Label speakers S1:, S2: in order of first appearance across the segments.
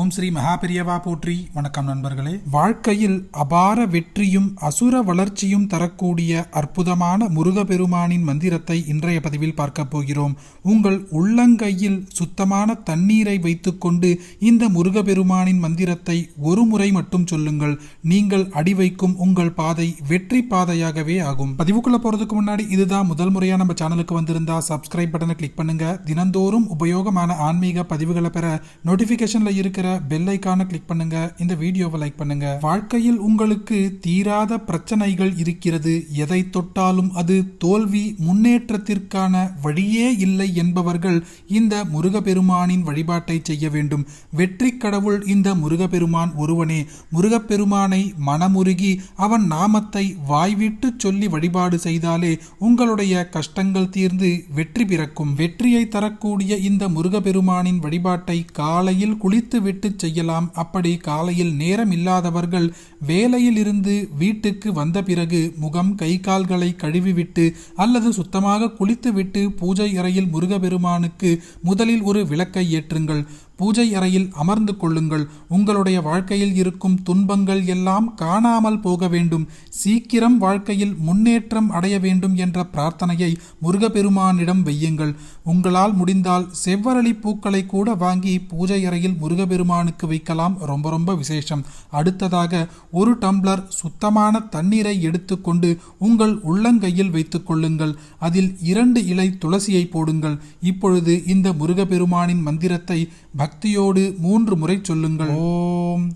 S1: ஓம் ஸ்ரீ மகாபெரியவா போற்றி. வணக்கம் நண்பர்களே. வாழ்க்கையில் அபார வெற்றியும் அசுர வளர்ச்சியும் தரக்கூடிய அற்புதமான முருகப்பெருமானின் மந்திரத்தை இன்றைய பதிவில் பார்க்க போகிறோம். உங்கள் உள்ளங்கையில் சுத்தமான தண்ணீரை வைத்துக்கொண்டு இந்த முருகப்பெருமானின் மந்திரத்தை ஒரு முறை மட்டும் சொல்லுங்கள். நீங்கள் அடி வைக்கும் உங்கள் பாதை வெற்றி பாதையாகவே ஆகும். பதிவுக்குள்ள போறதுக்கு முன்னாடி இதுதான் முதல் முறையா நம்ம சேனலுக்கு வந்திருந்தா சப்ஸ்கிரைப் பட்டனை கிளிக் பண்ணுங்க. தினந்தோறும் உபயோகமான ஆன்மீக பதிவுகளை பெற நோட்டிபிகேஷன்ல இருக்கிற பெல் ஐக்கான கிளிக் பண்ணுங்க. இந்த வீடியோவை லைக் பண்ணுங்க. வாழ்க்கையில் உங்களுக்கு தீராத பிரச்சனைகள் இருக்கிறது. எதை தொட்டாலும் அது தோல்வி முன்னேற்றத்திற்கான வழியே இல்லை என்பவர்கள் இந்த முருகப்பெருமானின் வழிபாட்டை செய்ய வேண்டும். வெற்றி கடவுள் இந்த முருகப்பெருமான் ஒருவனே. முருகப்பெருமானை மனமுருகி அவன் நாமத்தை வாய்விட்டு சொல்லி வழிபாடு செய்தாலே உங்களுடைய கஷ்டங்கள் தீர்ந்து வெற்றி பிறக்கும். வெற்றியை தரக்கூடிய இந்த முருகப்பெருமானின் வழிபாட்டை காலையில் குளித்து விட்டு செய்யலாம். அப்படி காலையில் நேரம் இல்லாதவர்கள் வேலையில் இருந்து வீட்டுக்கு வந்த பிறகு முகம் கை கால்களை கழுவிவிட்டு அல்லது சுத்தமாக குளித்துவிட்டு பூஜை அறையில் முருகபெருமானுக்கு முதலில் ஒரு விளக்கை ஏற்றுங்கள். பூஜை அறையில் அமர்ந்து கொள்ளுங்கள். உங்களுடைய வாழ்க்கையில் இருக்கும் துன்பங்கள் எல்லாம் காணாமல் போக வேண்டும். சீக்கிரம் வாழ்க்கையில் முன்னேற்றம் அடைய வேண்டும் என்ற பிரார்த்தனையை முருகப்பெருமானிடம் வையுங்கள். உங்களால் முடிந்தால் செவ்வரளி பூக்களை கூட வாங்கி பூஜை அறையில் முருகப்பெருமானுக்கு வைக்கலாம். ரொம்ப ரொம்ப விசேஷம். அடுத்ததாக ஒரு டம்ளர் சுத்தமான தண்ணீரை எடுத்துக்கொண்டு உங்கள் உள்ளங்கையில் வைத்துக் கொள்ளுங்கள். அதில் இரண்டு இலை துளசியை போடுங்கள். இப்பொழுது இந்த முருகப்பெருமானின் மந்திரத்தை பக்தியோடு மூன்று முறை சொல்லுங்கள் ஓம்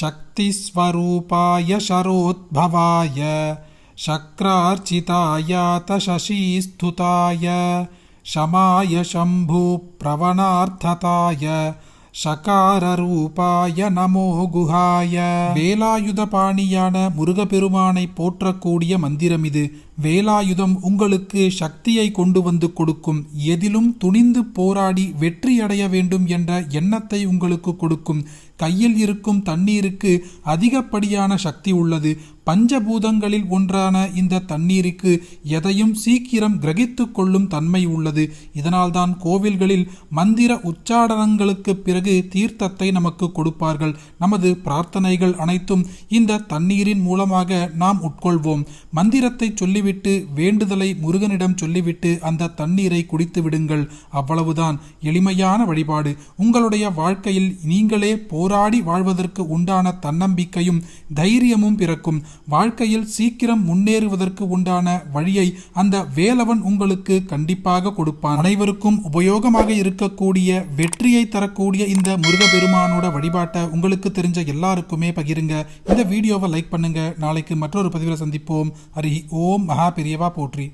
S1: சக்தி ஸ்வரூபாய சரோத்பவாய சக்ரார்ச்சிதாய தசீஸ்துதாய शमाय शम्भुप्रवणार्थताय சகாரரூபாய நமோ குஹாய. வேலாயுத பாணியான முருகப்பெருமானை போற்றக்கூடிய மந்திரம் இது. வேலாயுதம் உங்களுக்கு சக்தியை கொண்டு வந்து கொடுக்கும். எதிலும் துணிந்து போராடி வெற்றியடைய வேண்டும் என்ற எண்ணத்தை உங்களுக்கு கொடுக்கும். கையில் இருக்கும் தண்ணீருக்கு அதிகப்படியான சக்தி உள்ளது. பஞ்சபூதங்களில் ஒன்றான இந்த தண்ணீருக்கு எதையும் சீக்கிரம் கிரகித்து கொள்ளும் தன்மை உள்ளது. இதனால்தான் கோவில்களில் மந்திர உச்சாடனங்களுக்கு பிறகு தீர்த்தத்தை நமக்கு கொடுப்பார்கள். நமது பிரார்த்தனைகள் அனைத்தும் இந்த தண்ணீரின் மூலமாக நாம் உட்கொள்வோம். மந்திரத்தை சொல்லிவிட்டு வேண்டுதலை முருகனிடம் சொல்லிவிட்டு அந்த தண்ணீரை குடித்து விடுங்கள் அவ்வளவுதான். எளிமையான வழிபாடு. உங்களுடைய வாழ்க்கையில் நீங்களே போராடி வாழ்வதற்கு உண்டான தன்னம்பிக்கையும் தைரியமும் பிறக்கும். வாழ்க்கையில் சீக்கிரம் முன்னேறுவதற்கு உண்டான வழியை அந்த வேலவன் உங்களுக்கு கண்டிப்பாக கொடுப்பான். அனைவருக்கும் உபயோகமாக இருக்கக்கூடிய வெற்றியை தரக்கூடிய இந்த முருகப்பெருமானோட வழிபாட்டை உங்களுக்கு தெரிஞ்ச எல்லாருக்குமே பகிருங்க. இந்த வீடியோவை லைக் பண்ணுங்க. நாளைக்கு மற்றொரு பதிவில் சந்திப்போம். ஹரி ஓம். மகா பெரியவா போற்றி.